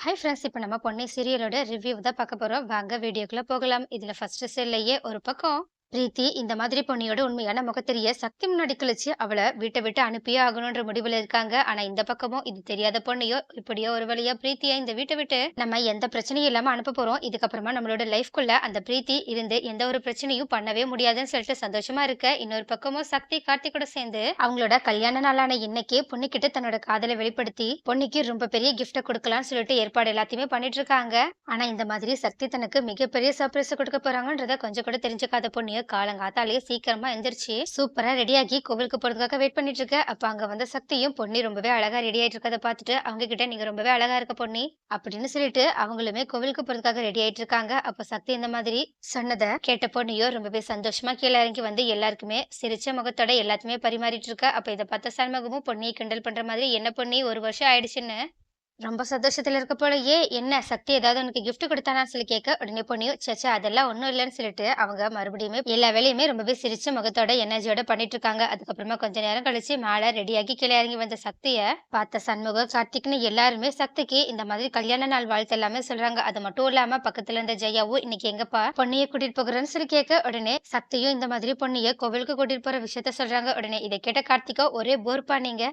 Hi friends இப்போ நம்ம Ponni சீரியலோட review தான் பார்க்க போகிறோம் வாங்க வீடியோக்குள்ளே போகலாம். இதில் ஃபஸ்ட்டு செல்லையே ஒரு பக்கம் பிரீத்தி இந்த மாதிரி பொண்ணியோட உண்மையான முகத்தெரிய சக்தி முன்னாடி கழிச்சு அவளை வீட்டை விட்டு அனுப்பியே ஆகணும்ன்ற முடிவில் இருக்காங்க. ஆனா இந்த பக்கமும் இது தெரியாத பொண்ணையோ இப்படியோ ஒரு வழியா பிரீத்தியா இந்த வீட்டை விட்டு நம்ம எந்த பிரச்சனையும் இல்லாம அனுப்ப போறோம். இதுக்கப்புறமா நம்மளோட லைஃப்குள்ள அந்த பிரீத்தி இருந்து எந்த ஒரு பிரச்சனையும் பண்ணவே முடியாதுன்னு சொல்லிட்டு சந்தோஷமா இருக்க. இன்னொரு பக்கமும் சக்தி கார்த்திக் கூட சேர்ந்து அவங்களோட கல்யாண நாளான இன்னைக்கு பொண்ணுக்கிட்ட தன்னோட காதலை வெளிப்படுத்தி பொண்ணுக்கு ரொம்ப பெரிய கிஃப்ட கொடுக்கலாம்னு சொல்லிட்டு ஏற்பாடு எல்லாத்தையுமே பண்ணிட்டு இருக்காங்க. ஆனா இந்த மாதிரி சக்தி தனக்கு மிகப்பெரிய சர்ப்ரைஸ் கொடுக்க போறாங்கன்றத கொஞ்சம் கூட தெரிஞ்சுக்காத பொண்ணிய காலங்காத்தாலேயே சீக்கிரமா எந்திரிச்சு சூப்பரா ரெடியாகி கோவிலுக்கு போறதுக்காக வெயிட் பண்ணிட்டு இருக்க. அப்ப அங்க வந்த சக்தியும் பொன்னி ரொம்பவே அழகா ரெடி ஆயிட்டு இருக்கதை பார்த்துட்டு அவங்க கிட்ட நீங்க ரொம்பவே அழகா இருக்க பொண்ணி அப்படின்னு சொல்லிட்டு அவங்களுமே கோவிலுக்கு போறதுக்காக ரெடி ஆயிட்டு இருக்காங்க. அப்ப சக்தி இந்த மாதிரி சொன்னதை கேட்ட பொண்ணியோ ரொம்பவே சந்தோஷமா கீழே இறங்கி வந்து எல்லாருக்குமே சிரிச்ச முகத்தோட எல்லாத்தையுமே பரிமாறிட்டு இருக்க. அப்ப இதை பார்த்த சண்முகமும் பொன்னியை கிண்டல் பண்ற மாதிரி என்ன பொண்ணி ஒரு வருஷம் ஆயிடுச்சுன்னு? ரொம்ப சந்தோஷத்தில் இருக்க போல ஏ என்ன? சக்தி ஏதாவது உனக்கு கிஃப்ட் கொடுத்தானான்னு சொல்லி கேட்க உடனே பொண்ணியும் சேச்சா அதெல்லாம் ஒன்றும் இல்லைன்னு சொல்லிட்டு அவங்க மறுபடியுமே எல்லா வேலையுமே ரொம்பவே சிரிச்ச முகத்தோட எனர்ஜியோட பண்ணிட்டு இருக்காங்க அதுக்கப்புறமா கொஞ்ச நேரம் கழிச்சு மேலே ரெடியாகி கீழே இறங்கி வந்த சக்தியை பார்த்த சண்முகம் கார்த்திக்னு எல்லாருமே சக்திக்கு இந்த மாதிரி கல்யாண நாள் வாழ்த்து எல்லாமே சொல்றாங்க. அது மட்டும் இல்லாம பக்கத்துல இருந்த ஜெயாவும் இன்னைக்கு எங்கப்பா பொண்ணியை கூட்டிட்டு போகிறேன்னு சொல்லி கேட்க உடனே சக்தியும் இந்த மாதிரி பொண்ணியை கோவிலுக்கு கூட்டிட்டு போற விஷயத்த சொல்றாங்க. உடனே இதை கேட்ட கார்த்திகா ஒரே போர்ப்பா நீங்க.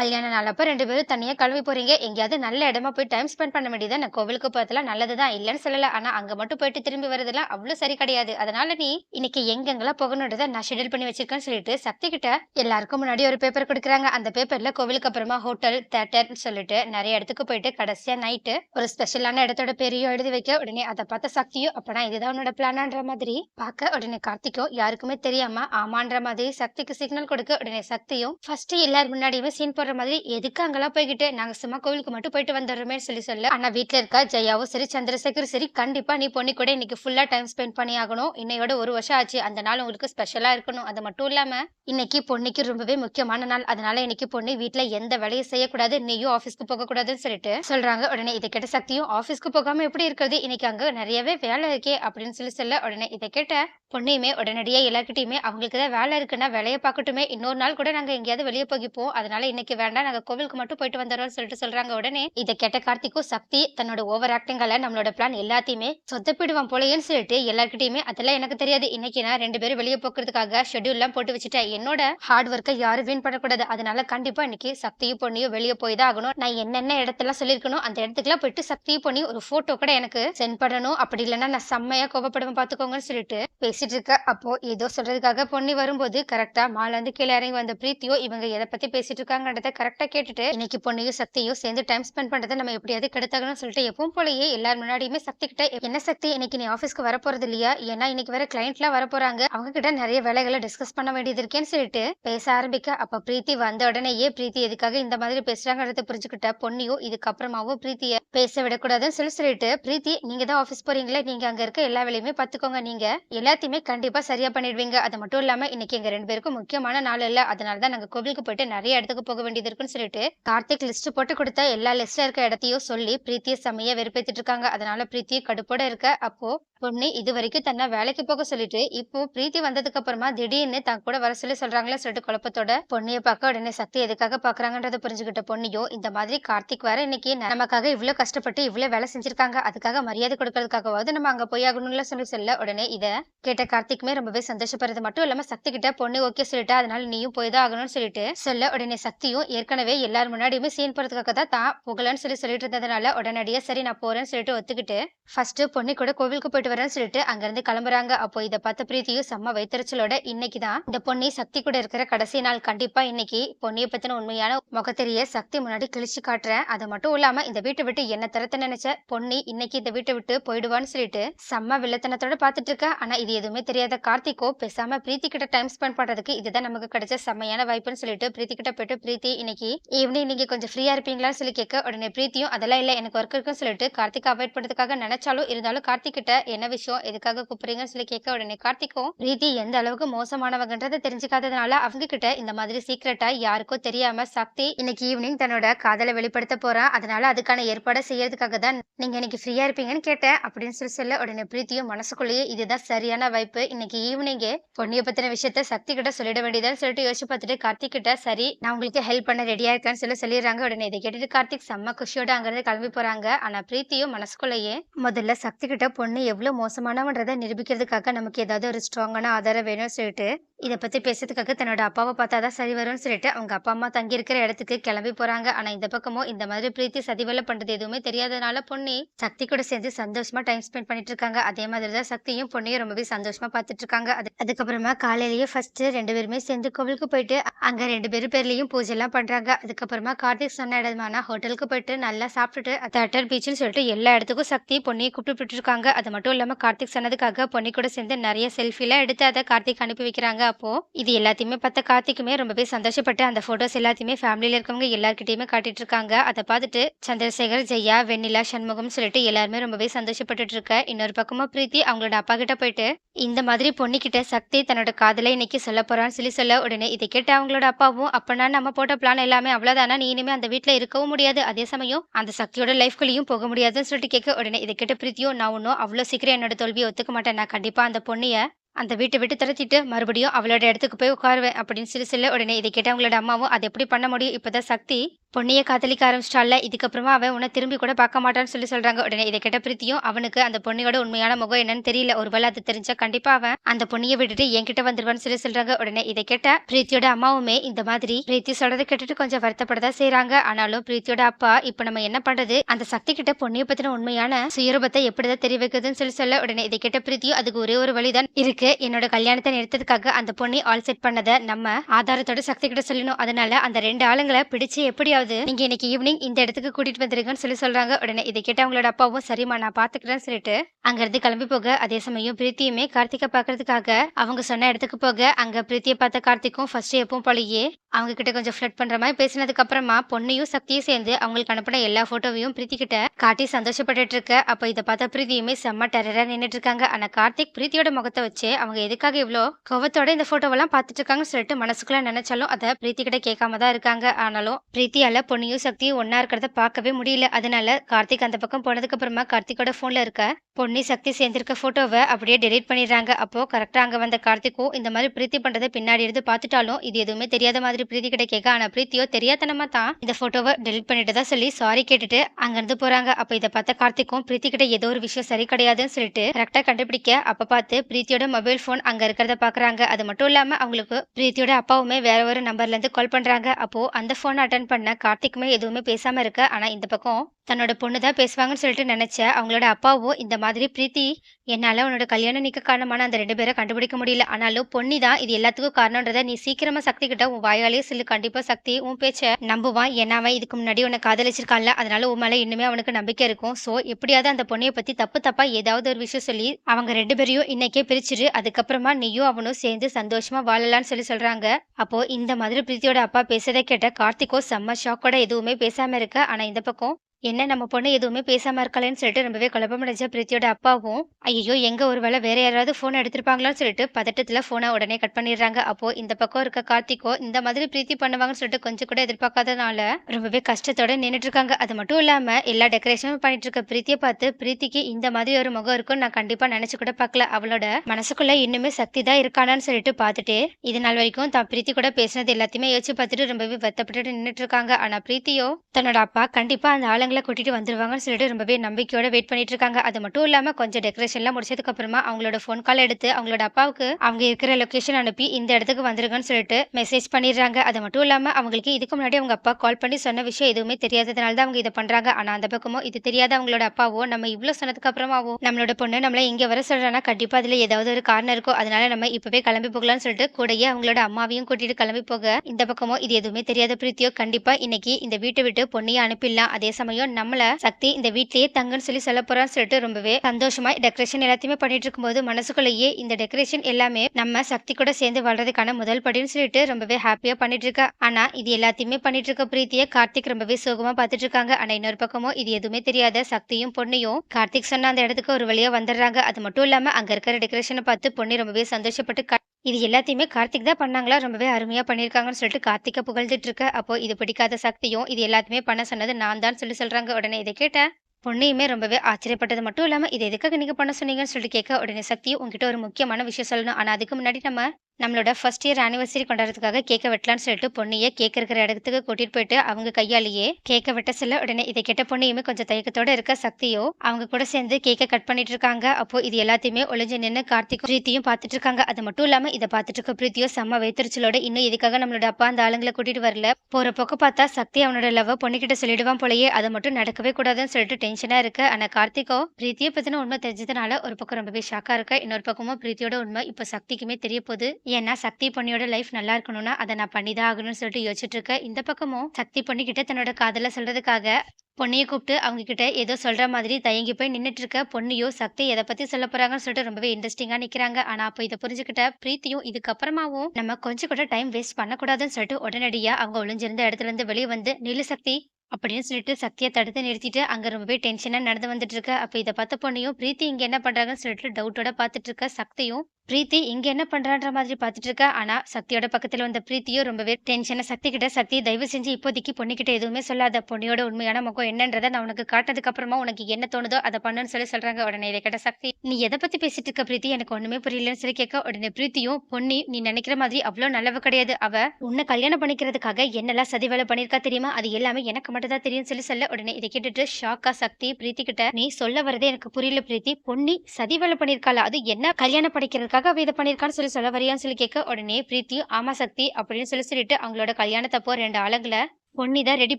கல்யாண நாள் அப்ப ரெண்டு பேரும் தனியா கிளம்பி போறீங்க. எங்கேயாவது நல்ல இடமா போய் டைம் ஸ்பெண்ட் பண்ண வேண்டியது நான் கோவிலுக்கு போறதுலாம் நல்லதுதான். இல்லைன்னு சொல்லல. ஆனா அங்க மட்டும் போயிட்டு திரும்பி வரதெல்லாம் அவ்வளவு சரி கிடையாது. அதனால நீ இன்னைக்கு எங்கெங்கெல்லாம் போகணுன்றத நான் ஷெட்யூல் பண்ணி வச்சிருக்கேன்னு சொல்லிட்டு சக்தி கிட்ட எல்லாருக்கும் முன்னாடி ஒரு பேப்பர் கொடுக்குறாங்க. அந்த பேப்பர்ல கோவிலுக்கு அப்புறமா ஹோட்டல் தேட்டர்னு சொல்லிட்டு நிறைய இடத்துக்கு போயிட்டு கடைசியா நைட்டு ஒரு ஸ்பெஷலான இடத்தோட பேரையும் எழுதி வைக்க உடனே அதை பார்த்த சக்தியும் அப்பனா இதுதான் உன்னோட பிளானான்ற மாதிரி பார்க்க உடனே கார்த்திக்கும் யாருக்குமே தெரியாம ஆமான்ற மாதிரி சக்திக்கு சிக்னல் கொடுக்க உடனே சக்தியும் ஃபர்ஸ்ட் எல்லாரும் முன்னாடியுமே சீன் போடுற மாதிரி எதுக்கு அங்கெல்லாம் போய்கிட்டு? நாங்க சும்மா கோவிலுக்கு மட்டும் போயிட்டு போயிட்டு வந்துடுறோமே சொல்லி சொல்ல ஆனா வீட்டுல இருக்க ஜெயாவும் சரி சந்திரசேகர் சரி கண்டிப்பா நீ பொண்ணு கூட இன்னைக்கு ஃபுல்லா டைம் ஸ்பெண்ட் பண்ணி ஆகணும். இன்னையோட ஒரு வருஷம் ஆச்சு. அந்த நாள் உங்களுக்கு ஸ்பெஷலா இருக்கணும். அது மட்டும் இல்லாம இன்னைக்கு பொண்ணுக்கு ரொம்பவே முக்கியமான நாள். அதனால இன்னைக்கு பொண்ணு வீட்டுல எந்த வேலையும் செய்யக்கூடாது. நீயும் ஆபீஸ்க்கு போக கூடாதுன்னு சொல்லிட்டு சொல்றாங்க. உடனே இதை கேட்ட சக்தியும் ஆபீஸ்க்கு போகாம எப்படி இருக்கிறது? இன்னைக்கு அங்க நிறையவே வேலை இருக்கே அப்படின்னு சொல்லி சொல்ல உடனே இதை கேட்ட பொண்ணையுமே உடனடியா எல்லாருக்கிட்டையுமே அவங்களுக்கு தான் வேலை இருக்குன்னா வேலையை பார்க்கட்டுமே. இன்னொரு நாள் கூட நாங்க எங்கேயாவது வெளியே போகிப்போம். அதனால இன்னைக்கு வேண்டாம். நாங்க கோவிலுக்கு மட்டும் போயிட்டு வந்துடுறோம்னு சொல்லிட்டு சொல்றாங்க உடனே இதை கேட்ட கார்த்திக்கும் சக்தி தன்னோட ஓவர் ஆக்டிங்கால நம்மளோட பிளான் எல்லாத்தையுமே சொத்தப்பிடுவான் போலயேன்னு சொல்லிட்டு எல்லாருக்கிட்டையுமே அதெல்லாம் எனக்கு தெரியாது. இன்னைக்கு நான் ரெண்டு பேரும் வெளியே போக்குறதுக்காக ஷெட்யூல் எல்லாம் போட்டு வச்சுட்டேன். என்னோட ஹார்ட் ஒர்க்கை யாரும் வீண் பண்ணக்கூடாது. அதனால கண்டிப்பா இன்னைக்கு சக்தியும் பொண்ணியும் வெளியே போய் தான் ஆகணும். நான் என்னென்ன இடத்தெல்லாம் சொல்லியிருக்கணும் அந்த இடத்துக்குலாம் போயிட்டு சக்தியும் பொண்ணி ஒரு போட்டோ கூட எனக்கு சென்ட் பண்ணணும். அப்படி இல்லைன்னா நான் செம்மையா கோபப்படுவேன் பாத்துக்கோங்கன்னு சொல்லிட்டு பேசிட்டு இருக்க. அப்போ ஏதோ சொல்றதுக்காக பொண்ணி வரும்போது கரெக்டா மால இருந்து கீழே இறங்கி வந்த பிரீத்தியோ இவங்க எதை பத்தி பேசிட்டு இருக்காங்கன்றத கரெக்டா கேட்டுட்டு இன்னைக்கு பொண்ணையும் சக்தியும் சேர்ந்து டைம் ஸ்பெண்ட் பண்ணுறது நம்ம எப்படியாவது கெடுத்தாகணும்னு சொல்லிட்டு எப்பவும் போலயே எல்லார் முன்னாடியுமே சக்தி கிட்ட என்ன சக்தி இன்னைக்கு நீ ஆஃபீஸ்க்கு வர போறது இல்லையா? ஏன்னா இன்னைக்கு வேற கிளைண்ட்லாம் வர போறாங்க அவங்க கிட்ட நிறைய வேலைகளை டிஸ்கஸ் பண்ண வேண்டியது இருக்கேன்னு சொல்லிட்டு பேச ஆரம்பிக்க அப்ப பிரீத்தி வந்த உடனேயே பிரீத்தி எதுக்காக இந்த மாதிரி பேசுறாங்கறத புரிஞ்சுக்கிட்ட பொன்னியும் இதுக்கப்புறமாவும் பிரீத்திய பேச விடக்கூடாதுன்னு சொல்லி சொல்லிட்டு பிரீத்தி நீங்க தான் ஆஃபீஸ் போறீங்களே நீங்க அங்க இருக்க எல்லா வேலையுமே பாத்துக்கோங்க நீங்க. எல்லாத்தையுமே கண்டிப்பா சரியா பண்ணிடுவீங்க. அது மட்டும் இல்லாம இன்னைக்கு எங்க ரெண்டு பேருக்கும் முக்கியமான நாள் இல்ல. அதனால தான் நாங்க கோவிலுக்கு போயிட்டு நிறைய இடத்துக்கு போக வேண்டியது இருக்குன்னு சொல்லிட்டு கார்த்திக் லிஸ்ட் போட்டு கொடுத்த எல்லா லிஸ்ட்ல இருக்க இடத்தையும் சொல்லி பிரீத்திய செம்மையா வெறுப்பேத்திட்டு இருக்காங்க அதனால பிரீத்தி கடுப்போட இருக்க. அப்போ பொண்ணு இது வரைக்கும் தன்னை வேலைக்கு போக சொல்லிட்டு இப்போ பிரீத்தி வந்ததுக்கு அப்புறமா திடீர்னு தன் கூட வர சொல்லி சொல்றாங்களே சொல்லிட்டு குழப்பத்தோட பொண்ணிய பார்க்க உடனே சக்தி எதுக்காக பாக்குறாங்கன்றத புரிஞ்சுக்கிட்ட பொண்ணியோ இந்த மாதிரி கார்த்திக் வேற இன்னைக்கு நமக்காக இவ்வளவு கஷ்டப்பட்டு இவ்வளவு வேலை செஞ்சிருக்காங்க. அதுக்காக மரியாதை கொடுக்கறதுக்காகவாவது நம்ம அங்க போய் ஆகணும்ல சொல்லி சொல்ல உடனே இத கேட்ட கார்த்திக்குமே ரொம்பவே சந்தோஷப்படுறது. மட்டும் இல்லாம சக்தி கிட்ட பொண்ணு ஓகே சொல்லிட்டா அதனால நீயும் போய் தான் ஆகணும்னு சொல்லிட்டு சொல்ல உடனே சக்தியும் ஏற்கனவே எல்லாரும் முன்னாடியுமே சீன் போறதுக்காக தான் தான் புகழன்னு சொல்லி சொல்லிட்டு இருந்ததுனால உடனடியாக சரி நான் போறேன்னு சொல்லிட்டு ஒத்துக்கிட்டு ஃபர்ஸ்ட் பொண்ணு கூட கோவிலுக்கு போயிட்டு வரேன்னு சொல்லிட்டு அங்கிருந்து கிளம்புறாங்க. அப்போ இதை பார்த்த பிரீத்தியும் செம்ம வைத்தறிச்சலோட இன்னைக்கு தான் இந்த பொண்ணி சக்தி கூட இருக்கிற கடைசி நாள். கண்டிப்பா இன்னைக்கு பொண்ணியை பத்தின உண்மையான முகத்தெரிய சக்தி முன்னாடி கிழிச்சு காட்டுறேன். அது மட்டும் இல்லாம இந்த வீட்டை விட்டு என்ன தரத்தை நினைச்ச பொன்னி இன்னைக்கு இந்த வீட்டை விட்டு போயிடுவான்னு சொல்லிட்டு செம்ம வில்லத்தனத்தோட பாத்துட்டு இருக்க. ஆனா இது எதுவுமே தெரியாத கார்த்திகோ பேசாம பிரீத்தி கிட்ட டைம் ஸ்பெண்ட் பண்றதுக்கு இதுதான் நமக்கு கிடைச்ச செம்மையான வாய்ப்புன்னு சொல்லிட்டு பிரீத்தி கிட்ட போயிட்டு பிரீத்தி இன்னைக்கு ஈவினிங் நீங்க கொஞ்சம் ஃப்ரீயா இருப்பீங்களான்னு சொல்லி கேட்க உடனே பிரீத்தியும் அதெல்லாம் இல்லை எனக்கு ஒர்க் இருக்குன்னு சொல்லிட்டு கார்த்திக் அவாய்ட் பண்ணுறதுக்காக நினைச்சாலும் இருந்தாலும் கார்த்திக் கிட்ட என்ன விஷயம் எதுக்காக கூப்பிடுறீங்கன்னு சொல்லி கேட்க உடனே கார்த்திக்கும் பிரீத்தி எந்த அளவுக்கு மோசமானவங்கன்றதை தெரிஞ்சுக்காததுனால அவங்க கிட்ட இந்த மாதிரி சீக்கிரட்டா யாருக்கும் தெரியாம சக்தி இன்னைக்கு ஈவினிங் தன்னோட காதலை வெளிப்படுத்த போறான் அதனால அதுக்கான ஏற்பாடை செய்யறதுக்காக தான் நீங்க இன்னைக்கு ஃப்ரீயா இருப்பீங்கன்னு கேட்டேன். அப்படின்னு சொல்லி சொல்ல உடனே பிரீத்தியும் மனசுக்குள்ளேயே இதுதான் சரியான வாய்ப்பு. இன்னைக்கு ஈவினிங்கே பொண்ணிய பத்தின விஷயத்த சக்தி கிட்ட சொல்லிட வேண்டியதான்னு சொல்லிட்டு யோசிச்சு பார்த்துட்டு கார்த்திக் கிட்ட சரி நான் உங்களுக்கு ஹெல்ப் பண்ண ரெடியா இருக்கேன்னு சொல்லி சொல்லிடுறாங்க. உடனே இதை கேட்டுட்டு கார்த்திக் செம்ம குஷியோட அங்கிருந்து கிளம்பி போறாங்க. ஆனா பிரீத்தியும் மனசுக்குள்ளேயே முதல்ல சக்தி கிட்ட பொண்ணு எவ்வளவு மோசமானவன்றதை நிரூபிக்கிறதுக்காக நமக்கு ஏதாவது ஒரு ஸ்ட்ராங்கான ஆதாரம் வேணும்னு சொல்லிட்டு இதை பற்றி பேசுறதுக்காக தன்னோட அப்பாவை பார்த்தா தான் சரி வரும்னு சொல்லிட்டு அவங்க அப்பா அம்மா தங்கி இருக்கிற இடத்துக்கு கிளம்பி போறாங்க. ஆனா இந்த பக்கமும் இந்த மாதிரி பிரீத்தி சதிவேலை பண்றது எதுவுமே தெரியாதனால பொண்ணி சக்தி கூட சேர்ந்து சந்தோஷமா டைம் ஸ்பெண்ட் பண்ணிட்டு இருக்காங்க. அதே மாதிரி தான் சக்தியும் பொண்ணையும் ரொம்பவே சந்தோஷமா பார்த்துட்டு இருக்காங்க. அது அதுக்கப்புறமா காலையிலேயே ஃபர்ஸ்ட் ரெண்டு பேருமே சேர்ந்து கோவிலுக்கு போயிட்டு அங்க ரெண்டு பேரும் பேர்லயும் பூஜை எல்லாம் பண்றாங்க. அதுக்கப்புறமா கார்த்திக் சொன்ன இடமான ஹோட்டலுக்கு போயிட்டு நல்லா சாப்பிட்டுட்டு தேட்டர் பீச்னு சொல்லிட்டு எல்லா இடத்துக்கும் சக்தி பொண்ணியை கூப்பிட்டு இருக்காங்க. அது மட்டும் இல்லாம கார்த்திக் சொன்னதுக்காக பொண்ணி கூட சேர்ந்து நிறைய செல்ஃபி எல்லாம் எடுத்து அதை கார்த்திக் அனுப்பி வைக்கிறாங்க. அப்போ இது எல்லாத்தையுமே பார்த்த கார்த்திக்குமே ரொம்பவே சந்தோஷப்பட்டு அந்த போட்டோஸ் எல்லாத்தையுமே ஃபேமிலியில இருக்கவங்க எல்லார்கிட்டயுமே காட்டிட்டு இருக்காங்க அதை பார்த்துட்டு சந்திரசேகர் ஜெயா வெண்ணிலா சண்முகம் சொல்லிட்டு எல்லாருமே ரொம்பவே சந்தோஷப்பட்டுட்டு இருக்க இன்னொரு பக்கமா பிரீத்தி அவங்களோட அப்பா கிட்ட போயிட்டு இந்த மாதிரி பொண்ணுகிட்ட சக்தி தன்னோட காதலை இன்னைக்கு சொல்ல போறான்னு சொல்லி சொல்ல உடனே இதை கேட்டு அவங்களோட அப்பாவும் அப்பனா நம்ம போட்ட பிளான் எல்லாமே அவ்வளவுதானா? நீ இனிமே அந்த வீட்டில் இருக்கவும் முடியாது. அதே சமயம் அந்த சக்தியோட லைஃப்குள்ளேயும் போக முடியாதுன்னு சொல்லிட்டு கேட்க உடனே இதை கேட்ட பிரீத்தியும் நான் ஒன்றும் அவ்வளோ சீக்கிரம் என்னோட தோல்வியை ஒத்துக்க மாட்டேன். நான் கண்டிப்பா அந்த பொண்ணைய அந்த வீட்டை விட்டு துரத்திட்டு மறுபடியும் அவளோட இடத்துக்கு போய் உட்காருவேன் அப்படின்னு சிறு சொல்ல உடனே இதை கேட்ட அவங்களோட அம்மாவும் அதை எப்படி பண்ண முடியும்? இப்போதான் சக்தி பொண்ணைய காதலிக்க ஆரம்பிச்சிட்டால இதுக்கப்புறமா அவன் உன்னை திரும்பி கூட பார்க்க மாட்டான்னு சொல்லி சொல்றாங்க. உடனே இதை கெட்ட பிரீத்தியும் அவனுக்கு அந்த பொண்ணையோட உண்மையான முகம் என்னன்னு தெரியல. ஒருவேளை அது தெரிஞ்சா கண்டிப்பா அவன் அந்த பொண்ணையை விட்டுட்டு என்கிட்ட வந்துருவான்னு சொல்லி சொல்றாங்க. உடனே இதை கேட்ட பிரீத்தியோட அம்மாவுமே இந்த மாதிரி பிரீத்தி சொல்றதை கேட்டுட்டு கொஞ்சம் வருத்தப்படதா செய்யறாங்க ஆனாலும் பிரீத்தியோட அப்பா இப்ப நம்ம என்ன பண்றது? அந்த சக்தி கிட்ட பொண்ணியை பத்தின உண்மையான சுயரூபத்தை எப்படிதான் தெரிய வைக்கிறதுன்னு சொல்லி சொல்ல உடனே இதை கேட்ட பிரீத்தியும் அதுக்கு ஒரே ஒரு வழிதான் இருக்கு. என்னோட கல்யாணத்தை நிறுத்ததுக்காக அந்த பொண்ணை ஆல் செட் பண்ணதை நம்ம ஆதாரத்தோட சக்தி கிட்ட சொல்லணும். அதனால அந்த ரெண்டு ஆளுங்களை பிடிச்சு எப்படியாவது நீங்க இன்னைக்கு ஈவினிங் இந்த இடத்துக்கு கூட்டிட்டு வந்திருக்கேன்னு சொல்லி சொல்றாங்க. உடனே இதை கேட்ட அவங்களோட அப்பாவும் சரிம்மா நான் பாத்துக்கிறேன்னு சொல்லிட்டு அங்க இருந்து கிளம்பி போக அதே சமயம் பிரீத்தியுமே கார்த்திகை பாக்குறதுக்காக அவங்க சொன்ன இடத்துக்கு போக அங்க பிரீத்தியை பார்த்த கார்த்திக்கும் ஃபர்ஸ்ட் எப்பவும் போலயே அவங்க கிட்ட கொஞ்சம் ஃபிளட் பண்ற மாதிரி பேசினதுக்கு அப்புறமா பொண்ணையும் சக்தியும் சேர்ந்து அவங்களுக்கு அனுப்பின எல்லா போட்டோவையும் பிரீத்தி கிட்ட காட்டி சந்தோஷப்பட்டுட்டு இருக்க. அப்ப இதை பார்த்த பிரீத்தியுமே செம்ம டெரரா நின்னுட்டு இருக்காங்க. ஆனா கார்த்திக் பிரீத்தியோட முகத்தை வச்சு அவங்க எதுக்காக இவ்வளோ கோவத்தோட இந்த போட்டோவெல்லாம் பார்த்துட்டு இருக்காங்கன்னு சொல்லிட்டு மனசுக்குள்ள நினைச்சாலும் அதை பிரீத்தி கிட்ட கேட்காம தான் இருக்காங்க. ஆனாலும் பிரீத்தியால பொண்ணையும் சக்தியும் ஒன்றா இருக்கிறத பார்க்கவே முடியல. அதனால கார்த்திக் அந்த பக்கம் போனதுக்கப்புறமா கார்த்திக்கோட ஃபோனில் இருக்க பொன்னி சக்தி சேர்ந்திருக்க ஃபோட்டோவை அப்படியே டெலீட் பண்ணிடுறாங்க. அப்போது கரெக்டாக அங்கே வந்த கார்த்திக்கும் இந்த மாதிரி பிரீத்தி பண்ணுறத பின்னாடி இருந்து பார்த்துட்டாலும் இது எதுவுமே தெரியாத மாதிரி பிரீத்தி கிட்ட கேட்க ஆனால் பிரீத்தியோ தெரியாதனமா தான் இந்த ஃபோட்டோவை டெலீட் பண்ணிட்டு தான் சொல்லி சாரி கேட்டுட்டு அங்கேருந்து போகிறாங்க அப்போ இதை பார்த்த கார்த்திக்கும் பிரீத்தி கிட்ட ஏதோ ஒரு விஷயம் சரி கிடையாதுன்னு சொல்லிட்டு கரெக்டாக கண்டுபிடிக்க அப்போ பார்த்து பிரீத்தியோட மொபைல் ஃபோன் அங்கே இருக்கிறத பார்க்குறாங்க. அது மட்டும் இல்லாமல் அவங்களுக்கு பிரீத்தியோட அப்பாவுமே வேற ஒரு நம்பர்லேருந்து கால் பண்ணுறாங்க அப்போது அந்த ஃபோனை அட்டன் பண்ண கார்த்திக்குமே எதுவுமே பேசாமல் இருக்க ஆனால் இந்த பக்கம் தன்னோட பொண்ணு தான் பேசுவாங்கன்னு சொல்லிட்டு நினச்ச அவங்களோட அப்பாவும் இந்த மாதிரி பிரீத்தி என்னால் உன்னோட கல்யாணம் நிக்க காரணமான அந்த ரெண்டு பேரை கண்டுபிடிக்க முடியல. ஆனாலும் பொன்னி தான் இது எல்லாத்துக்கும் காரணன்றத நீ சீக்கிரமா சக்தி கிட்ட உன் வாயாலே சொல்லு. கண்டிப்பா சக்தி உன் பேச்ச நம்புவான். ஏன்னா அவன் இதுக்கு முன்னாடி உன்னை காதலிச்சிருக்கான்ல. அதனால உன் மேல இன்னுமே அவனுக்கு நம்பிக்கை இருக்கும். சோ எப்படியாவது அந்த பொண்ணைய பத்தி தப்பு தப்பா ஏதாவது ஒரு விஷயம் சொல்லி அவங்க ரெண்டு பேரையும் இன்னைக்கே பிரிச்சிரு. அதுக்கப்புறமா நீயும் அவனும் சேர்ந்து சந்தோஷமா வாழலாம்னு சொல்லி சொல்றாங்க. அப்போ இந்த மாதிரி பிரீத்தியோட அப்பா பேசுறதை கேட்ட கார்த்திகோ செம்ம ஷாக்கோட எதுவுமே பேசாம இருக்க. ஆனா இந்த பக்கம் என்ன நம்ம பொண்ணு எதுவுமே பேசாமல் இருக்காளேன்னு சொல்லிட்டு ரொம்பவே குழப்பமடைஞ்ச பிரீத்தியோட அப்பாவும் ஐயோ எங்க ஒருவேளை வேற யாராவது ஃபோனை எடுத்திருப்பாங்களான்னு சொல்லிட்டு பதட்டத்தில் ஃபோனை உடனே கட் பண்ணிடுறாங்க. அப்போ இந்த பக்கம் இருக்க கார்த்திகோ இந்த மாதிரி பிரீத்தி பண்ணுவாங்கன்னு சொல்லிட்டு கொஞ்சம் கூட எதிர்பார்க்காதனால ரொம்பவே கஷ்டத்தோட நின்றுட்டு இருக்காங்க அது மட்டும் இல்லாமல் எல்லா டெக்கரேஷனும் பண்ணிட்டு இருக்க பிரீத்தியை பார்த்து பிரீத்திக்கு இந்த மாதிரி ஒரு முகம் இருக்கும் நான் கண்டிப்பாக நினைச்சு கூட பார்க்கல. அவளோட மனசுக்குள்ள இன்னுமே சக்தி தான் இருக்கானான்னு சொல்லிட்டு பார்த்துட்டு இது நாள் வரைக்கும் தான் பிரீத்தி கூட பேசினது எல்லாத்தையுமே யோசிச்சு பார்த்துட்டு ரொம்பவே வருத்தப்பட்டுட்டு நின்றுட்டு இருக்காங்க ஆனால் பிரீத்தியோ தன்னோட அப்பா கண்டிப்பாக அந்த ஆளுங்களை கூட்டிட்டு வந்துடுவாங்கன்னு சொல்லிட்டு ரொம்பவே நம்பிக்கையோட வெயிட் பண்ணிட்டு இருக்காங்க. அது மட்டும் இல்லாம கொஞ்சம் டெக்கரேஷன்லாம் முடிச்சதுக்கு அப்புறமா அவங்களோட ஃபோன் கால் எடுத்து அவங்களோட அப்பாவுக்கு அவங்க இருக்கிற லொகேஷன் அனுப்பி இந்த இடத்துக்கு வந்துருங்கன்னு சொல்லிட்டு மெசேஜ் பண்ணிடுறாங்க. அது மட்டும் இல்லாம அவங்களுக்கு இதுக்கு முன்னாடி அவங்க அப்பா கால் பண்ணி சொன்ன விஷயம் எதுவுமே தெரியாததுனால தான் அவங்க இதை பண்றாங்க. ஆனா அந்த பக்கமோ இது தெரியாத அவங்களோட அப்பாவோ நம்ம இவ்வளவு சொன்னதுக்கு அப்புறமாவோ நம்மளோட பொண்ணு நம்மள இங்க வர சொல்றானா கண்டிப்பா அதுல ஏதாவது ஒரு காரணம் இருக்கும் அதனால நம்ம இப்பவே கிளம்பி போகலாம்னு சொல்லிட்டு கூடயே அவங்களோட அம்மாவையும் கூட்டிட்டு கிளம்பி போக இந்த பக்கமோ இது எதுவுமே தெரியாத பிரீத்தியோ கண்டிப்பா இன்னைக்கு இந்த வீட்டை விட்டு பொண்ணையும் அனுப்பிடலாம். அதே சமயம் நம்மள சக்தி இந்த வீட்லயே தங்கன்னு சொல்லி சொல்ல போறான்னு சொல்லிட்டு ரொம்பவே சந்தோஷமா டெக்கரேஷன் எல்லாத்தையுமே பண்ணிட்டு இருக்கும்போது மனசுக்குள்ளேயே இந்த டெக்கரேஷன் எல்லாமே நம்ம சக்தி கூட சேர்ந்து வாழ்றதுக்கான முதல் படின்னு சொல்லிட்டு ரொம்பவே ஹாப்பியா பண்ணிட்டு இருக்கா. ஆனா இது எல்லாத்தையுமே பண்ணிட்டு இருக்க பிரீத்திய கார்த்திக் ரொம்பவே சோகமா பார்த்துட்டு இருக்காங்க. ஆனா இன்னொரு பக்கமும் இது எதுவுமே தெரியாத சக்தியும் பொண்ணையும் கார்த்திக் சொன்ன அந்த இடத்துக்கு ஒரு வழியா வந்துடுறாங்க. அது மட்டும் இல்லாம அங்க இருக்கிற டெக்கரேஷனை பார்த்து பொண்ணு ரொம்பவே சந்தோஷப்பட்டு இது எல்லாத்தையுமே கார்த்திக் தான் பண்ணாங்களா? ரொம்பவே அருமையாக பண்ணியிருக்காங்கன்னு சொல்லிட்டு கார்த்திகை புகழ்ந்துட்டு இருக்க அப்போ இது பிடிக்காத சக்தியும் இது எல்லாத்தையுமே பண்ண சொன்னது நான் தான் சொல்லி சொல்கிறாங்க உடனே இதை கேட்ட பொண்ணையுமே ரொம்பவே ஆச்சரியப்பட்டது. மட்டும் இல்லாமல் இது எதுக்காக நீங்கள் பண்ண சொன்னீங்கன்னு சொல்லிட்டு கேட்க உடனே சக்தியும் உங்ககிட்ட ஒரு முக்கியமான விஷயம் சொல்லணும். ஆனால் அதுக்கு முன்னாடி நம்ம நம்மளோட ஃபர்ஸ்ட் இயர் ஆனிவர்சரி கொண்டாடுறதுக்காக கேக்க வெட்டலான்னு சொல்லிட்டு பொண்ணையே கேக் இருக்கிற இடத்துக்கு கூட்டிட்டு போயிட்டு அவங்க கையாலேயே கேக்க வெட்ட சொல்ல உடனே இதை கெட்ட பொண்ணையுமே கொஞ்சம் தயக்கத்தோட இருக்க சக்தியோ அவங்க கூட சேர்ந்து கேக்க கட் பண்ணிட்டு இருக்காங்க. அப்போ இது எல்லாத்தையுமே ஒளிஞ்சு நின்று கார்த்திக்கும் பிரீத்தியும் பார்த்துட்டு இருக்காங்க. அது மட்டும் இல்லாம இதை பார்த்துட்டு இருக்க பிரீத்தியோ செம்ம வைத்திருச்சலோட இன்னும் இதுக்காக நம்மளோட அப்பா அந்த ஆளுங்களை கூட்டிட்டு வரல? போற போக்க பார்த்தா சக்தி அவனோட லவ் பொண்ணுகிட்ட சொல்லிடுவான் போலயே. அது மட்டும் நடக்கவே கூடாதுன்னு சொல்லிட்டு டென்ஷனா இருக்கு. ஆனா கார்த்திகோ பிரீத்தியை பத்தின உண்மை தெரிஞ்சதுனால ஒரு பக்கம் ரொம்பவே ஷாக்கா இருக்க? இன்னொரு பக்கமும் பிரீத்தியோட உண்மை இப்ப சக்திக்குமே தெரிய போகுது. ஏன்னா சக்தி பொண்ணியோட லைஃப் நல்லா இருக்கணும்னா அதை நான் பண்ணிதான் ஆகணும்னு சொல்லிட்டு யோசிச்சுட்டு இருக்கேன் இந்த பக்கமும் சக்தி பொண்ணுகிட்ட தன்னோட காதல சொல்றதுக்காக பொண்ணைய கூப்பிட்டு அவங்க கிட்ட ஏதோ சொல்ற மாதிரி தயங்கி போய் நின்றுட்டு இருக்க பொண்ணையோ சக்தி எதை பத்தி சொல்ல போறாங்கன்னு சொல்லிட்டு ரொம்பவே இன்ட்ரெஸ்டிங்கா நிக்கிறாங்க. ஆனா அப்போ இதை புரிஞ்சுக்கிட்ட பிரீத்தியும் இதுக்கப்புறமாவும் நம்ம கொஞ்சம் கூட டைம் வேஸ்ட் பண்ணக்கூடாதுன்னு சொல்லிட்டு உடனடியா அவங்க ஒளிஞ்சிருந்த இடத்துல இருந்து வெளியே வந்து நிலு சக்தி அப்படின்னு சொல்லிட்டு சக்தியை தடுத்து நிறுத்திட்டு அங்க ரொம்பவே டென்ஷனா நடந்து வந்துட்டு இருக்க அப்ப இதை பார்த்த பொண்ணையும் பிரீத்தி இங்க என்ன பண்றாங்கன்னு சொல்லிட்டு டவுட்டோட பாத்துட்டு இருக்க சக்தியும் பிரீத்தி இங்க என்ன பண்றான்ற மாதிரி பாத்துட்டு இருக்கா ஆனா சக்தியோட பக்கத்துல வந்த பிரீத்தியும் ரொம்பவே டென்ஷனா சக்தி கிட்ட சக்தி தயவு செஞ்சு இப்போதைக்கு பொண்ணுகிட்ட எதுவுமே சொல்லாத. பொண்ணியோட உண்மையான முகம் என்னன்றதை நான் உனக்கு காட்டினதுக்கு அப்புறமா உனக்கு என்ன தோணுதோ அதை பண்ணுன்னு சொல்லி சொல்றாங்க. உடனே இதை கேட்ட சக்தி நீ எதை பத்தி பேசிட்டு இருக்க பிரீத்தி? எனக்கு ஒண்ணுமே புரியலன்னு சொல்லி கேட்க உடனே பிரீத்தியும் பொன்னி நீ நினைக்கிற மாதிரி அவ்வளவு நல்லவ கிடையாது. அவ உன்னை கல்யாணம் பண்ணிக்கிறதுக்காக என்னெல்லாம் சதி வேலை பண்ணிருக்கா தெரியுமா? அது எல்லாமே எனக்கு மட்டும் தான் தெரியும் சொல்லி சொல்ல. உடனே இதை கேட்டுட்டு ஷாக்கா சக்தி பிரீத்தி கிட்ட நீ சொல்ல வரதே எனக்கு புரியல பிரீத்தி. பொன்னி சதி வேலை பண்ணிருக்காளா அது என்ன கல்யாணம் படிக்கிறதுக்காக அவ இதை பண்ணியிருக்கான்னு சொல்லி சொல்ல வரியான்னு சொல்லி கேட்க உடனே பிரீத்தி ஆமா சக்தி அப்படின்னு சொல்லி சொல்லிட்டு அவங்களோட கல்யாணத்தப்போ ரெண்டு ஆளுங்களை பொன்னி தான் ரெடி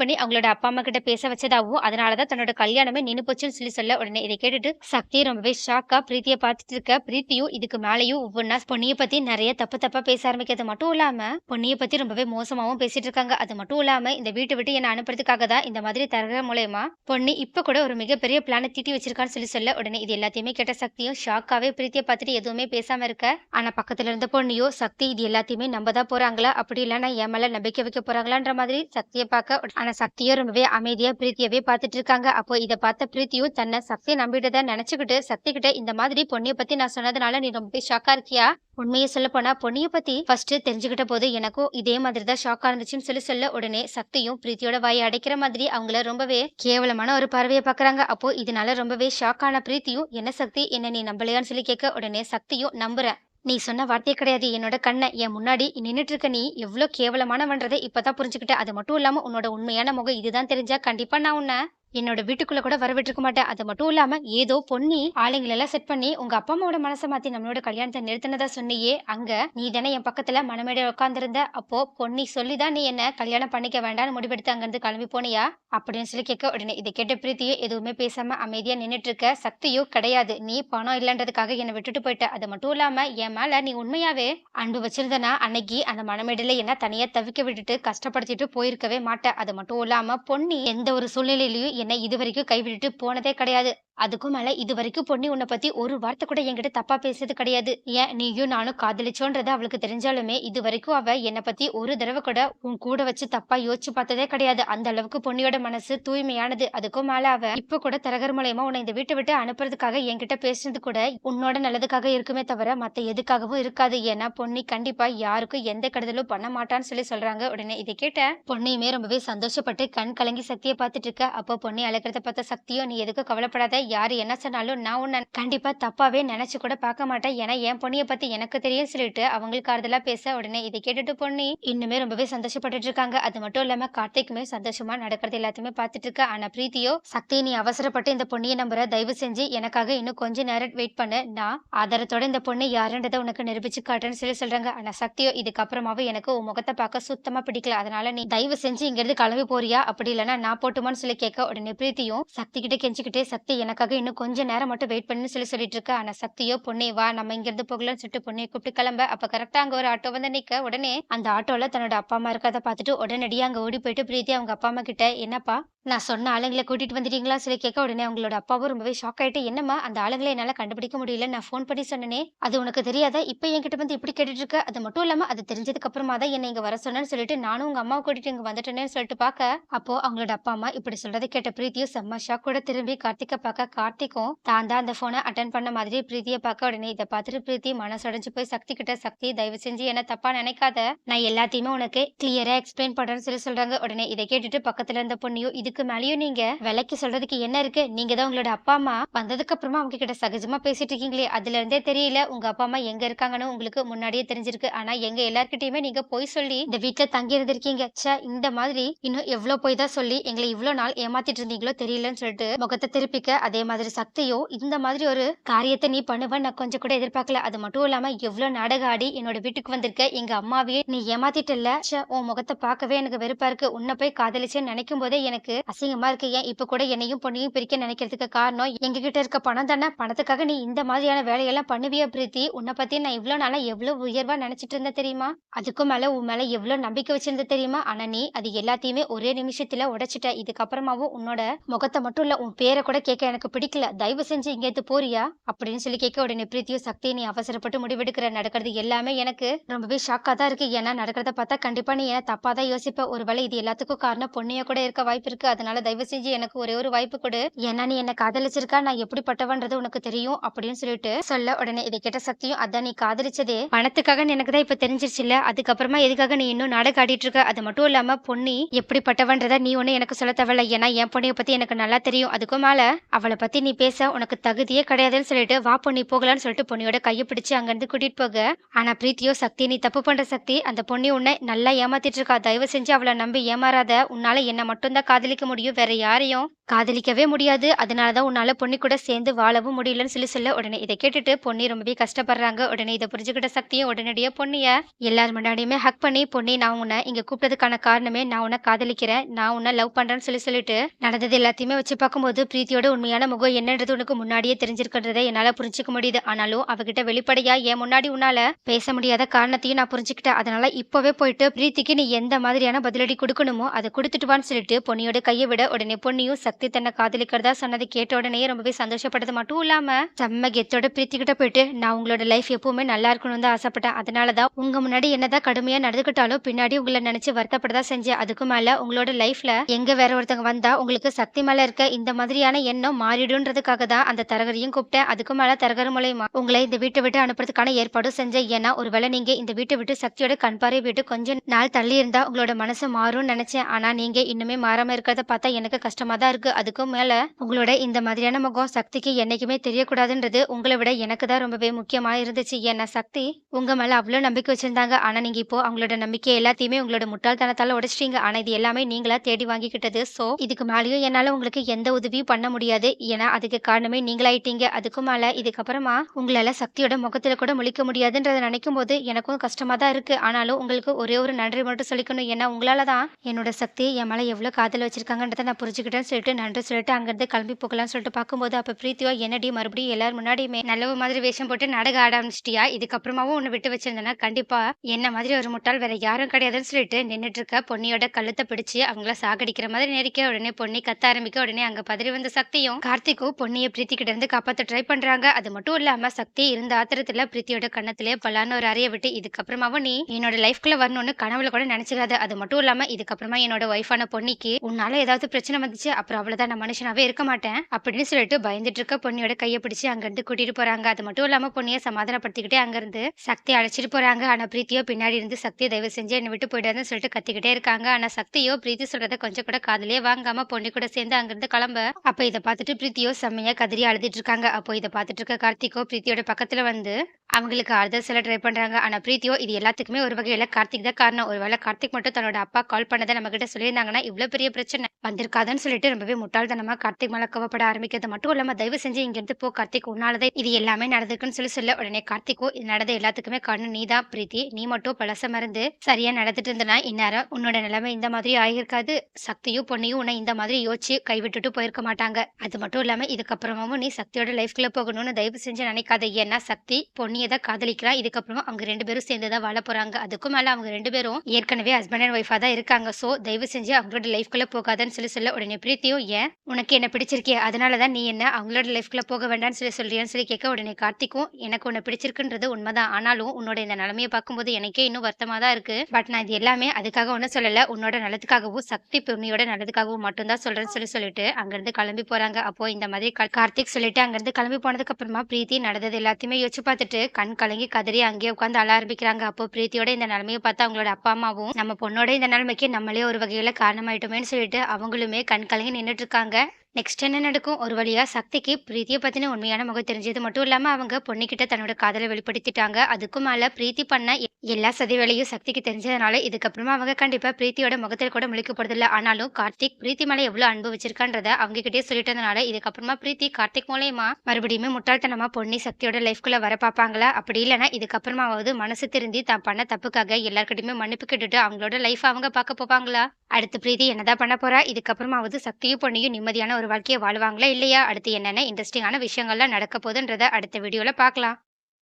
பண்ணி அவங்களோட அப்பா அம்மா கிட்ட பேச வச்சதாவும் அதனாலதான் தன்னோட கல்யாணமே நின்னு போச்சுன்னு சொல்லி சொல்ல உடனே இதை கேட்டுட்டு சக்தி ரொம்பவே ஷாக்கா பிரீத்தியை பார்த்துட்டு இருக்க. பிரீத்தியும் இதுக்கு மேலேயும் ஒவ்வொன்னா பொன்னியை பத்தி நிறைய தப்பு தப்பா பேச ஆரம்பிக்கிறது மட்டும் இல்லாம பொன்னியை பத்தி ரொம்பவே மோசமாவும் பேசிட்டு இருக்காங்க. அது மட்டும் இல்லாம இந்த வீட்டை விட்டு என்ன அனுப்புறதுக்காக தான் இந்த மாதிரி தரகர் மூலயமா பொன்னி இப்ப கூட ஒரு மிகப்பெரிய பிளான தீட்டி வச்சிருக்கான்னு சொல்லி சொல்ல உடனே இது எல்லாத்தையுமே கேட்ட சக்தியும் ஷாக்காவே பிரீத்தியை பார்த்துட்டு எதுவுமே பேசாம இருக்க. ஆனா பக்கத்துல இருந்த பொண்ணியோ சக்தி இது எல்லாத்தையுமே நம்பதான் போறாங்களா? அப்படி இல்லைன்னா என் மேல நம்பிக்கை வைக்க போறாங்களான்ற மாதிரி சக்தியை பார்க்க ஆனா சக்தியும் ரொம்பவே அமைதியா பிரீத்தியவே பார்த்துட்டு இருக்காங்க. அப்போ இதை பார்த்த பிரீத்தியும் தன்னை சக்தியை நம்பிட்டதை நினைச்சுக்கிட்டு சக்தி கிட்ட இந்த மாதிரி பொண்ணிய பத்தி நான் சொன்னதுனால நீ ரொம்பவே ஷாக்கா இருக்கியா? உண்மையை சொல்ல போனா பொன்னிய பத்தி ஃபர்ஸ்ட் தெரிஞ்சுக்கிட்ட போது எனக்கும் இதே மாதிரி தான் ஷாக்கா இருந்துச்சுன்னு சொல்லி சொல்ல உடனே சக்தியும் பிரீத்தியோட வாயை அடைக்கிற மாதிரி அவங்கள ரொம்பவே கேவலமான ஒரு பறவையை பாக்குறாங்க அப்போ இதனால ரொம்பவே ஷாக்கான பிரீத்தியும் என்ன சக்தி? என்ன நீ நம்பலையான்னு சொல்லி கேட்க உடனே சக்தியும் நம்புறேன் நீ சொன்ன வார்த்தையே கிடையாது. என்னோட கண்ணை என் முன்னாடி நின்றுட்டு இருக்க நீ எவ்வளோ கேவலமானவன்றதை இப்பதான் புரிஞ்சுக்கிட்ட. அது மட்டும் இல்லாமல் உன்னோட உண்மையான முகம் இதுதான் தெரிஞ்சா கண்டிப்பாக நான் உன்னை என்னோட வீட்டுக்குள்ள கூட வரவிட்டிருக்க மாட்டேன். அது மட்டும் இல்லாம ஏதோ பொன்னி ஆளுங்களெல்லாம் செட் பண்ணி உங்க அப்பா அம்மாவோட மனசை மாத்தி நம்மளோட கல்யாணத்தை நிறுத்தினதா சொன்னியே அங்க நீ தானே என் பக்கத்துல மனமேட உட்காந்துருந்த அப்போ பொன்னி சொல்லிதான் நீ என்ன கல்யாணம் பண்ணிக்க வேண்டாம்னு முடிவெடுத்து அங்கிருந்து கிளம்பி போனியா? அப்படின்னு சொல்லி கேட்க உடனே இதை கேட்ட பிரீத்தியும் எதுவுமே பேசாம அமைதியா நின்னுட்டு இருக்க சக்தியோ கிடையாது. நீ பணம் இல்லைன்றதுக்காக என்னை விட்டுட்டு போயிட்ட. அது மட்டும் இல்லாம என் மேல நீ உண்மையாவே அன்பு வச்சிருந்தனா அன்னைக்கு அந்த மனமேடையில என்ன தனியா தவிக்க விட்டுட்டு கஷ்டப்படுத்திட்டு போயிருக்கவே மாட்டேன் அது மட்டும் இல்லாம பொன்னி எந்த ஒரு சூழ்நிலையிலயும் என்னை இது வரைக்கும் கைவிட்டுட்டு போனதே கிடையாது. அதுக்கும் மேல இது வரைக்கும் பொண்ணி உன்னை பத்தி ஒரு வார்த்தை கூட என்கிட்ட தப்பா பேசுறது கிடையாது. ஏன்? நீயும் நானும் காதலிச்சோன்றது அவளுக்கு தெரிஞ்சாலுமே இது வரைக்கும் அவ என்னை பத்தி ஒரு தடவை கூட உன் கூட வச்சு தப்பா யோசிச்சு பார்த்ததே கிடையாது. அந்த அளவுக்கு பொன்னியோட மனசு தூய்மையானது. அதுக்கும் மேல அவ இப்ப கூட தரகர் மூலயமா உன்னை இந்த வீட்டை விட்டு அனுப்புறதுக்காக என்கிட்ட பேசுனது கூட உன்னோட நல்லதுக்காக இருக்குமே தவிர மத்த எதுக்காகவும் இருக்காது. ஏன்னா பொன்னி கண்டிப்பா யாருக்கும் எந்த கெடுதலும் பண்ண மாட்டான்னு சொல்லி சொல்றாங்க. உடனே இதை கேட்ட பொண்ணையுமே ரொம்பவே சந்தோஷப்பட்டு கண் கலங்கி சக்தியை பார்த்துட்டு இருக்க. அப்போ உன்னை அழைக்கிறத பார்த்த சக்தியோ நீ எதுக்கும் கவலைப்படாத. யார் என்ன சொன்னாலும் நான் உன்னை கண்டிப்பாக தப்பாகவே நினச்சி கூட பார்க்க மாட்டேன். ஏன்னா என் பொண்ணியை பற்றி எனக்கு தெரியும் சொல்லிட்டு அவங்களுக்கு ஆறுதலா பேச உடனே இதை கேட்டுட்டு பொண்ணு இன்னுமே ரொம்பவே சந்தோஷப்பட்டுட்டு இருக்காங்க. அது மட்டும் இல்லாமல் கார்த்திக்குமே சந்தோஷமாக நடக்கிறது எல்லாத்தையுமே பார்த்துட்டு இருக்க. ஆனா பிரீத்தியோ சக்தி நீ அவசரப்பட்டு இந்த பொண்ணியை நம்புற. தயவு செஞ்சு எனக்காக இன்னும் கொஞ்ச நேரம் வெயிட் பண்ணு. நான் ஆதாரத்தோட இந்த பொண்ணு யாருன்றதை உனக்கு நிரூபிச்சு காட்டுறேன்னு சொல்லி சொல்கிறாங்க ஆனால் சக்தியோ இதுக்கப்புறமாவும் எனக்கு உன் முகத்தை பார்க்க சுத்தமாக பிடிக்கல. அதனால நீ தயவு செஞ்சு இங்கேருந்து கிளம்பி போறியா? அப்படி இல்லைன்னா நான் போட்டுமான்னு சொல்லி கேட்க உடனே பிரீத்தியும் சக்தி கிட்ட கெஞ்சிக்கிட்டே சக்தி எனக்காக இன்னும் கொஞ்ச நேரம் மட்டும் வெயிட் பண்ணுன்னு சொல்லி சொல்லிட்டு இருக்க ஆனா சக்தியோ பொண்ணே வா நம்ம இங்க இருந்து போகலாம்னு சொல்லிட்டு பொண்ணை கூப்பிட்டு கிளம்ப. அப்ப கரெக்டா அங்க ஒரு ஆட்டோ வந்து நிக்க. உடனே அந்த ஆட்டோல தன்னோட அப்பா அம்மா இருக்கிறத பார்த்துட்டு உடனடியா அங்க ஓடி போயிட்டு பிரீத்தி அவங்க அப்பா அம்மா கிட்ட என்னப்பா நான் சொன்ன ஆளுங்களை கூட்டிகிட்டு வந்துட்டீங்களா சொல்லி கேட்க உடனே அவங்களோட அப்பாவும் ரொம்பவே ஷாக் ஆகிட்டு என்னம்மா அந்த ஆளுங்களை என்னால் கண்டுபிடிக்க முடியல நான் ஃபோன் பண்ணி சொன்னனே அது உனக்கு தெரியாத? இப்போ என்கிட்ட வந்து இப்படி கேட்டுட்டு இருக்க? அது மட்டும் இல்லாமல் அது தெரிஞ்சதுக்கு அப்புறமா தான் என்னை இங்கே வர சொன்னேன்னு சொல்லிட்டு நானும் உங்கள் அம்மாவை கூட்டிட்டு இங்கே வந்துட்டேன்னு சொல்லிட்டு பார்க்க அப்போ அவங்களோட அப்பா அம்மா இப்படி சொல்றதை கேட்ட பிரீத்தியும் செம்ம ஷாக் கூட திரும்பி கார்த்திகை பார்க்க கார்த்திக்கும் தான் தான் அந்த ஃபோனை அட்டன் பண்ண மாதிரி பிரீத்தியை பார்க்க உடனே இதை பார்த்துட்டு பிரீத்தி மனசடைஞ்சு போய் சக்தி கிட்ட சக்தி தயவு செஞ்சு என்ன தப்பா நினைக்காத. நான் எல்லாத்தையுமே உனக்கு கிளியரா எக்ஸ்பிளைன் பண்றேன்னு சொல்லி சொல்றாங்க. உடனே இதை கேட்டுட்டு பக்கத்துல இருந்த பொண்ணையும் இதுக்கு மேலேயும் நீங்க விலைக்கு சொல்றதுக்கு என்ன இருக்கு? நீங்க தான் உங்களோட அப்பா அம்மா. வந்ததுக்கு அப்புறமா அவங்க கிட்ட சகஜமா பேசிட்டு இருக்கீங்களே அதுல இருந்தே தெரியல உங்க அப்பா அம்மா எங்க இருக்காங்கன்னு உங்களுக்கு முன்னாடியே தெரிஞ்சிருக்கு. ஆனா எங்க எல்லார்கிட்டயுமே நீங்க போய் சொல்லி இந்த வீட்டுல தங்கி இருந்திருக்கீங்க ச்சே இந்த மாதிரி இன்னும் எவ்வளவு போய் தான் சொல்லி எங்களை இவ்வளவு நாள் ஏமாத்திட்டு இருந்தீங்களோ தெரியலன்னு சொல்லிட்டு முகத்தை திருப்பிக்க அதே மாதிரி சக்தியோ இந்த மாதிரி ஒரு காரியத்தை நீ பண்ணுவ நான் கொஞ்சம் கூட எதிர்பார்க்கல. அது மட்டும் இல்லாம எவ்வளவு நாடகம் ஆடி என்னோட வீட்டுக்கு வந்திருக்க எங்க அம்மாவையே நீ ஏமாத்திட்டல்ல. ச்சே, உன் முகத்தை பார்க்கவே எனக்கு வெறுப்பா இருக்கு. உன்னை போய் காதலிச்சேன்னு நினைக்கும் போதே எனக்கு அசிங்கமா இருக்கு. ஏன் இப்ப கூட என்னையும் பொண்ணையும் பிரிக்க நினைக்கிறதுக்கு காரணம் எங்க கிட்ட இருக்க பணம் தானே? பணத்துக்காக நீ இந்த மாதிரியான வேலையெல்லாம் பண்ணுவியா பிரீத்தி? உன்னை பத்தி நான் இவ்வளவு நாளா எவ்வளவு உயர்வா நினைச்சிட்டு இருந்தேன் தெரியுமா? அதுக்கும் மேல உன் மேல எவ்வளவு நம்பிக்கை வச்சிருந்த தெரியுமா? ஆனா நீ அது எல்லாத்தையுமே ஒரே நிமிஷத்துல உடைச்சிட்ட. இதுக்கப்புறமாவும் உன்னோட முகத்தை மட்டும் இல்ல உன் பேரை கூட கேட்க எனக்கு பிடிக்கல. தயவு செஞ்சு இங்கேத்து போறியா? அப்படின்னு சொல்லி கேட்க உடனே பிரீத்தியும் சக்தி நீ அவசரப்பட்டு முடிவெடுக்கிற நடக்கிறது எல்லாமே எனக்கு ரொம்பவே ஷாக்கா தான் இருக்கு. ஏன்னா நடக்கிறத பார்த்தா கண்டிப்பா நீ என்ன தப்பா தான் யோசிப்ப. ஒருவேளை இது எல்லாத்துக்கும் காரணம் பொண்ணைய கூட இருக்க வாய்ப்பு இருக்கு. அதனால தயவு செஞ்சு எனக்கு ஒரே ஒரு வாய்ப்பு கொடு. ஏன்னா நீ என்ன காதலிச்சிருக்கா? நான் எப்படிப்பட்டவன்றது உனக்கு தெரியும் அப்படின்னு சொல்லிட்டு சொல்ல உடனே இதை கேட்ட சக்தியும் அதான் நீ காதலிச்சதே. பணத்துக்காக எனக்கு தான் இப்ப தெரிஞ்சிருச்சுல்ல? அதுக்கப்புறமா எதுக்காக நீ இன்னும் நாடக ஆடிட்டு இருக்க அது மட்டும் இல்லாம பொண்ணி எப்படிப்பட்டவன்றத நீ ஒண்ணு எனக்கு சொல்ல தேவையில்ல. ஏன்னா என் பொண்ணைய பத்தி எனக்கு நல்லா தெரியும். அதுக்கும் மேல அவளை பத்தி நீ பேச உனக்கு தகுதியே கிடையாதுன்னு சொல்லிட்டு வா பொண்ணி போகலான்னு சொல்லிட்டு பொண்ணியோட கையை பிடிச்சு அங்கிருந்து கூட்டிட்டு போக. ஆனா பிரீத்தியோ சக்தி நீ தப்பு பண்ற சக்தி அந்த பொண்ணி உன்னை நல்லா ஏமாத்திட்டு இருக்கா? தயவு செஞ்சு அவளை நம்பி ஏமாறாத. உன்னால என்ன மட்டும் தான் காதலிக்க முடியும். வேற யாரையும் காதலிக்கவே முடியாது. அதனாலதான் உன்னால பொண்ணு கூட சேர்ந்து வாழவும் முடியலன்னு சொல்லி சொல்ல உடனே இதை கேட்டுட்டு பொண்ணி ரொம்பவே கஷ்டப்படுறாங்க. உடனே இதை புரிஞ்சுக்கிட்ட சக்தியும் உடனடியாக பொண்ணிய எல்லார் முன்னாடியுமே ஹக் பண்ணி பொண்ணி நான் உன்னை இங்க கூப்பிட்டதுக்கான காரணமே நான் உன்னை காதலிக்கிறேன். நான் உன்னை லவ் பண்றேன்னு சொல்லி சொல்லிட்டு நடந்தது எல்லாத்தையுமே வச்சு பார்க்கும்போது பிரீத்தியோட உண்மையான முகம் என்னன்றது உனக்கு முன்னாடியே தெரிஞ்சிருக்கிறத என்னால புரிஞ்சுக்க முடியுது. ஆனாலும் அவகிட்ட வெளிப்படையா என் முன்னாடி உன்னால பேச முடியாத காரணத்தையும் நான் புரிஞ்சுக்கிட்டேன். அதனால இப்பவே போயிட்டு பிரீத்திக்கு நீ எந்த மாதிரியான பதிலடி கொடுக்கணுமோ அதை கொடுத்துட்டு வான்னு சொல்லிட்டு பொன்னியோட கையை விட உடனே பொண்ணியும் சக்தி தன்னை காதலிக்கிறதா சொன்னதை கேட்ட உடனே ரொம்பவே சந்தோஷப்பட்டது மட்டும் இல்லாம செம்ம கெத்தோட பிரீத்தி போயிட்டு நான் உங்களோட லைஃப் எப்பவுமே நல்லா இருக்கணும்னு தான் ஆசைப்பட்டேன். அதனாலதான் உங்க முன்னாடி என்னதான் கடுமையா நடந்துக்கிட்டாலும் பின்னாடி உங்களை நினைச்சு வருத்தப்படதா செஞ்சேன். அதுக்கு மேல உங்களோட லைஃப்ல எங்க வேற ஒருத்தங்க வந்தா உங்களுக்கு சக்தி மேல இருக்க இந்த மாதிரியான எண்ணம் மாறிடும்ன்றதுக்காக தான் அந்த தரகரையும் கூப்பிட்டேன். அதுக்கு மேல தரகர் மூலயமா உங்களை இந்த வீட்டை விட்டு அனுப்புறதுக்கான ஏற்பாடும் செஞ்சேன். ஏன்னா ஒருவேளை நீங்க இந்த வீட்டை விட்டு சக்தியோட கண்பாரை விட்டு கொஞ்சம் நாள் தள்ளி இருந்தா உங்களோட மனசு மாறும்னு நினைச்சேன். ஆனா நீங்க இன்னுமே மாறாம இருக்கிறத பார்த்தா எனக்கு கஷ்டமா தான் இருக்கு. அதுக்கும் மேல உங்களோட இந்த மாதிரியான முகம் சக்திக்கு என்னைக்குமே தெரியக்கூடாதுன்றது உங்களை விட எனக்கு தான் ரொம்பவே முக்கியமா இருந்துச்சு. ஏன்னா சக்தி உங்க மேல அவ்வளவு நம்பிக்கை வச்சிருந்தாங்க. ஆனா நீங்க இப்போ அவங்களோட நம்பிக்கை எல்லாத்தையுமே உங்களோட முட்டாள்தனத்தால உடைச்சிட்டீங்க. ஆனா இது எல்லாமே நீங்களா தேடி வாங்கிக்கிட்டது. சோ இதுக்கு மேலேயும் என்னால உங்களுக்கு எந்த உதவியும் பண்ண முடியாது. ஏன்னா அதுக்கு காரணமே நீங்களாயிட்டீங்க. அதுக்கும் மேல இதுக்கப்புறமா உங்களால சக்தியோட முகத்துல கூட முழிக்க முடியாதுன்றத நினைக்கும் போது எனக்கும் கஷ்டமா தான் இருக்கு. ஆனாலும் உங்களுக்கு ஒரே ஒரு நன்றி மட்டும் சொல்லிக்கணும். ஏன்னா உங்களால் தான் என்னோட சக்தி என் மேல எவ்வளவு காதல் வச்சிருக்காங்கன்றத நான் புரிஞ்சுக்கிட்டேன்னு சொல்லிட்டு நன்றி சொல்லிட்டு அங்கேருந்து கிளம்பி போகலாம்னு சொல்லிட்டு பார்க்கும்போது அப்போ பிரீத்தியோ என்னடி மறுபடியும் எல்லாரும் முன்னாடியுமே நல்லவ மாதிரி வேஷம் போட்டு நாடகம் ஆட ஆரம்பிச்சிட்டியா? இதுக்கப்புறமாவும் ஒன்று விட்டு வச்சிருந்தேன்னா கண்டிப்பாக என்ன மாதிரி ஒரு முட்டாள் வேற யாரும் கிடையாதுன்னு சொல்லிட்டு நின்றுட்டு இருக்க பொன்னியோட கழுத்தை பிடிச்சு அவங்கள சாகடிக்கிற மாதிரி நெரிக்க உடனே பொன்னி கத்த ஆரம்பிக்க உடனே அங்க பதறி வந்த சக்தியும் கார்த்திக்கும் பொன்னியை பிரீத்தி கிட்ட இருந்து காப்பாற்ற ட்ரை பண்றாங்க. அது மட்டும் இல்லாம சக்தி இருந்த ஆத்திரத்துல பிரீத்தியோட கண்ணத்திலே பலான்னு ஒரு அறைய விட்டு இதுக்கப்புறமாவும் நீ என்னோட லைஃப்குள்ள வரணும்னு கனவுல கூட நினைச்சிடாத. அது மட்டும் இல்லாம இதுக்கப்புறமா என்னோட ஒய்ஃபான பொன்னிக்கு உன்னால ஏதாவது பிரச்சனை வந்துச்சு அப்புறம் அவ்வளவுதான் நான் மனுஷனாவே இருக்க மாட்டேன் அப்படின்னு சொல்லிட்டு பயந்துட்டு இருக்க பொண்ணியோட கையை பிடிச்சு அங்கிருந்து கூட்டிட்டு போறாங்க. அது மட்டும் இல்லாம பொண்ணிய சமாதானப்படுத்திக்கிட்டே அங்கிருந்து சக்தி அழைச்சிட்டு போறாங்க. ஆனா பிரீத்தியோ பின்னாடி இருந்து சக்தியை தயவு செஞ்சு என்னை விட்டு போயிடாதுன்னு சொல்லிட்டு கத்திக்கிட்டே இருக்காங்க. ஆனா சக்தியோ பிரீத்தி சொல்றத கொஞ்சம் கூட காதலே வாங்காம பொண்ணு கூட சேர்ந்து அங்கிருந்து கிளம்ப. அப்ப இதை பார்த்துட்டு பிரீத்தியோ செம்மையா கதறி அழுதுட்டு இருக்காங்க. அப்போ இதை பார்த்துட்டு இருக்க கார்த்திகோ பிரீத்தியோட பக்கத்துல வந்து அவங்களுக்கு ஆறுதல் சொல்ல ட்ரை பண்றாங்க. ஆனா பிரீத்தியோ இது எல்லாத்துக்குமே ஒரு வகையில கார்த்திக் தான் காரணம். ஒருவேளை கார்த்திக் மட்டும் தன்னோட அப்பா கால் பண்ணதை நம்ம கிட்ட சொல்லியிருந்தாங்கன்னா இவ்வளவு பெரிய பிரச்சனை. வந்திருக்காதுன்னு சொல்லிட்டு ரொம்பவே முட்டாள்தனமா கார்த்திக் மேல கோவப்பட ஆரம்பிக்கிறது. மட்டும் இல்லாம தயவு செஞ்சு இங்க இருந்து போ. கார்த்திக் உன்னாலதான் இது எல்லாமே நடந்திருக்குன்னு சொல்லி சொல்ல. உடனே கார்த்திகோ இது நடந்த எல்லாத்துக்குமே காரணம் நீதான் பிரீத்தி. நீ மட்டும் பழச மருந்து சரியா நடந்துட்டு இருந்தனா இந்நேரம் உன்னோட நிலைமை இந்த மாதிரி ஆகியிருக்காது சக்தியும் பொண்ணையும் உன்னை இந்த மாதிரி யோசிச்சு கைவிட்டுட்டு போயிருக்க மாட்டாங்க. அது மட்டும் இல்லாம இதுக்கப்புறமும் நீ சக்தியோட லைஃப்குள்ள போகணும்னு தயவு செஞ்சு நினைக்காத. ஏன்னா சக்தி பொண்ணியை தான் காதலிக்கிறா. இதுக்கப்புறமா அவங்க ரெண்டு பேரும் சேர்ந்து தான் வாழ போறாங்க. அதுக்கும் மேல அவங்க ரெண்டு பேரும் ஏற்கனவே ஹஸ்பண்ட் அண்ட் ஒய்ஃபா தான் இருக்காங்க. சோ தயவு செஞ்சு அவங்களோட லைஃப்குள்ள போகாது. போகாதன்னு சொல்லி சொல்ல உடனே பிரீத்தியும் ஏன்? உனக்கு என்ன பிடிச்சிருக்கே? அதனாலதான் நீ என்ன அவங்களோட லைஃப்குள்ள போக வேண்டாம்னு சொல்லி சொல்றியான்னு சொல்லி கேட்க உடனே கார்த்திக்கும் எனக்கு உன்னை பிடிச்சிருக்குன்றது உண்மைதான். ஆனாலும் உன்னோட இந்த நிலைமையை பார்க்கும்போது எனக்கே இன்னும் வருத்தமாக தான் இருக்கு. பட் நான் இது எல்லாமே அதுக்காக ஒன்றும் சொல்லலை. உன்னோட நலத்துக்காகவும் சக்தி பெருமையோட நல்லதுக்காகவும் மட்டும்தான் சொல்றேன்னு சொல்லி சொல்லிட்டு அங்கிருந்து கிளம்பி போறாங்க. அப்போ இந்த மாதிரி கார்த்திக் சொல்லிட்டு அங்கிருந்து கிளம்பி போனதுக்கு அப்புறமா பிரீத்தி நடந்தது எல்லாத்தையுமே யோசிச்சு பார்த்துட்டு கண் கலங்கி கதறி அங்கேயே உட்காந்து அழ ஆரம்பிக்கிறாங்க. அப்போ பிரீத்தியோட இந்த நிலைமையை பார்த்து அவங்களோட அப்பா அம்மாவும் நம்ம பொண்ணோட இந்த நிலைமைக்கு நம்மளே ஒரு வகையில காரணமாயிட்டோமேன்னு சொல்லிட்டு அவங்களுமே கண் கலங்கி இருக்காங்க. நெக்ஸ்ட் என்ன நடக்கும்? ஒரு வழியாக சக்திக்கு பிரீத்தியை பற்றின உண்மையான முகம் தெரிஞ்சது. மட்டும் இல்லாமல் அவங்க பொண்ணுக்கிட்ட தன்னோட காதலை வெளிப்படுத்திட்டாங்க. அதுக்கும் மேலே பிரீத்தி பண்ண எ- எல்லா சதி வேலையும் சக்திக்கு தெரிஞ்சதுனால இதுக்கப்புறமா அவங்க கண்டிப்பாக பிரீத்தியோட முகத்தில் கூட முழிக்க போகிறதில்ல ஆனாலும் கார்த்திக் பிரீத்தி மேலே எவ்வளோ அன்பு வச்சிருக்கான்றத அவங்க கிட்டே சொல்லிட்டதுனால இதுக்கப்புறமா பிரீத்தி கார்த்திக் மூலயமா மறுபடியுமே முட்டாள்தனமாக பொண்ணி சக்தியோட லைஃப்குள்ளே வர பார்ப்பாங்களா? அப்படி இல்லைன்னா இதுக்கப்புறமாவது மனசு திருந்தி தான் பண்ண தப்புக்காக எல்லாருக்கிட்டையுமே மன்னிப்பு கேட்டுட்டு அவங்களோட லைஃப் அவங்க பார்க்க போவாங்களா? அடுத்து பிரீத்தி என்னதான் பண்ண போறா? இதுக்கப்புறமாவது சக்தியும் பொண்ணியும் நிம்மதியான ஒரு வாழ்க்கையை வாழ்வாங்களா இல்லையா? அடுத்து என்னென்ன இன்ட்ரெஸ்டிங்கான விஷயங்கள்லாம் நடக்க போதுன்றதை அடுத்த வீடியோல பார்க்கலாம்.